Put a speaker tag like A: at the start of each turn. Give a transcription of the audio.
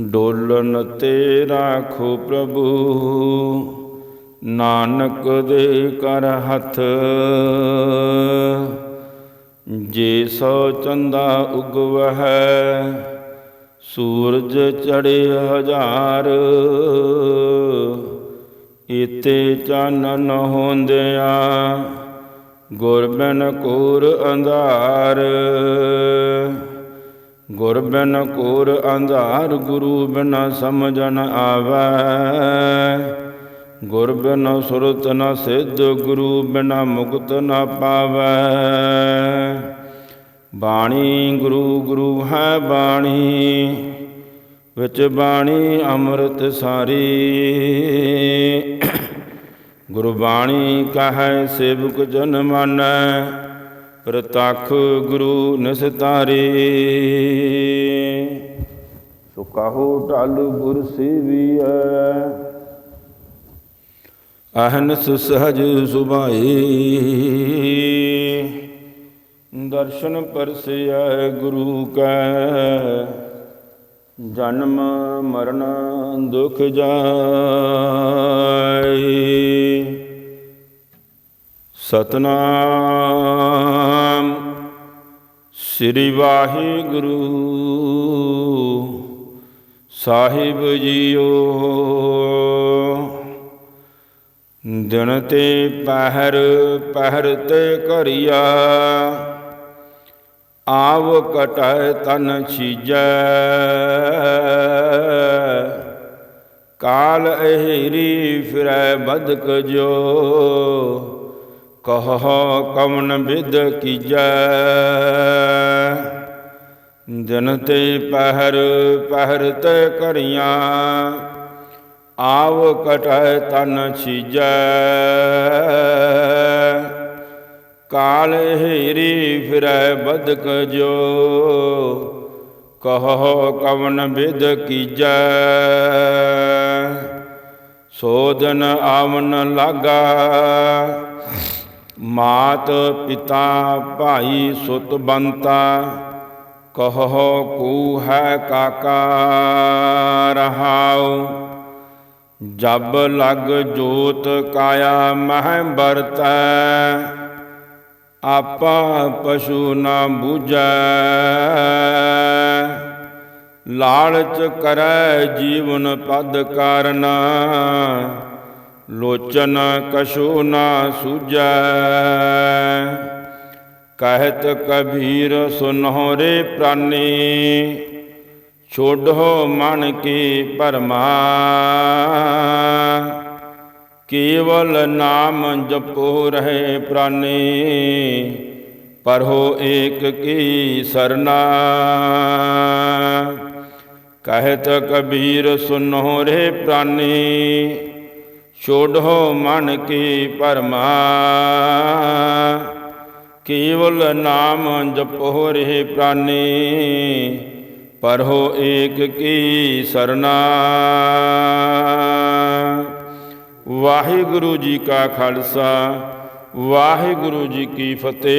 A: ਡੋਲਨ ਤੇ ਰਾਖੋ ਪ੍ਰਭੂ, ਨਾਨਕ ਦੇ ਕਰ ਹੱਥ। ਜੇ ਸੋ ਚੰਦਾ ਉਗਵਹਿ, ਸੂਰਜ ਚੜੇ ਹਜ਼ਾਰ। ਇਤੇ ਚਾਨਣ ਹੁੰਦਿਆ ਗੁਰਬਨ ਕੋਰ ਅੰਧਾਰ। ਗੁਰ ਬਿਨ ਕੋਰ ਅੰਧਾਰ, ਗੁਰੂ ਬਿਨ ਸਮਝਨ ਆਵੈ। ਗੁਰ ਬਿਨ ਸੁਰਤ ਨ ਸਿੱਧ, ਗੁਰੂ ਬਿਨ ਮੁਕਤ ਨ ਪਾਵੈ। ਬਾਣੀ ਗੁਰੂ ਗੁਰੂ ਹੈ ਬਾਣੀ, ਵਿੱਚ ਬਾਣੀ ਅੰਮ੍ਰਿਤ ਸਾਰੀ। ਗੁਰਬਾਣੀ ਕਹੈ, ਸੇਵਕ ਜਨ ਮਾਨੈ। ਪ੍ਰਤੱਖ ਗੁਰੂ ਨਿਸਤਾਰੇ। ਸੋ ਕਹੋ ਢਲ ਗੁਰ ਸੇਵੀਐ। ਅਹਨਸ ਸਹਜ ਸੁਭਾਈ ਦਰਸ਼ਨ ਪਰਸਿਐ ਗੁਰੂ ਕੈ। ਜਨਮ ਮਰਨ ਦੁਖ ਜਾਈ ਸਤਨਾਮ ਸ੍ਰੀ ਵਾਹਿਗੁਰੂ। ਸਾਹਿਬ ਜੀਓ, ਦਿਨ ਤੇ ਪਹਿਰ ਪਹਿਰ ਤੇ ਕਰਿਆ ਆਵ ਕਟੈ ਤਨ ਛੀਜੈ। ਕਾਲ ਅਹੇਰੀ ਫਿਰੈ ਬਦਕ ਜੋ ਕਹੋ ਕਮਨ ਵਿਦ ਕੀਜੈ। ਦਿਨ ਤੇ ਪਹਿਰ ਪਹਿਰ ਤੇ ਕਰੀਆਂ, ਆਵ ਕਟੈ ਤਨ ਛੀਜੈ। ਕਾਲ ਹੇਰੀ ਫਿਰੈ ਬਦਕ ਜੋ ਕਹੋ ਕਵਨ ਵਿਦ ਕੀਜੈ। ਸੋਧਨ ਆਵਨ ਲਾਗਾ, ਮਾਤ ਪਿਤਾ ਭਾਈ ਸੁਤ ਬੰਤਾ ਕਹੋ ਕੂ ਹੈ ਕਾਕਾ ਰਹਾਉ, ਜਬ ਲਗ ਜੋਤ ਕਾਇਆ ਮਹਿ ਬਰਤੈ ਆਪਾ ਪਸ਼ੂ ਨਾ ਬੂਝੈ। ਲਾਲਚ ਕਰੈ ਜੀਵਨ ਪਦ ਕਾਰਨਾ, ਲੋਚਨ ਕਛੂ ਨਾ ਸੂਝੈ। ਕਹਿਤ ਕਬੀਰ, ਸੁਨਹੁ ਰੇ ਪ੍ਰਾਨੀ। ਛੋਡੋ ਮਨ ਕੀ ਭਰਮਾ। ਕੇਵਲ ਨਾਮ ਜਪੋ ਰਹੇ ਪ੍ਰਾਨੀ, ਪਰਹੋ ਏਕ ਕੀ ਸਰਨਾ। ਕਹਿਤ ਕਬੀਰ ਸੁਨੋ ਰੇ ਪ੍ਰਾਨੀ ਛੋਡੋ ਮਨ ਕੀ ਭਰਮਾ। ਕੇਵਲ ਨਾਮ ਜਪੋ ਰਹੇ ਪ੍ਰਾਨੀ ਪਰਹੋ ਏਕ ਕੀ ਸਰਨਾ। ਵਾਹਿਗੁਰੂ ਜੀ ਕਾ ਖਾਲਸਾ, ਵਾਹਿਗੁਰੂ ਜੀ ਕੀ ਫਤਿਹ।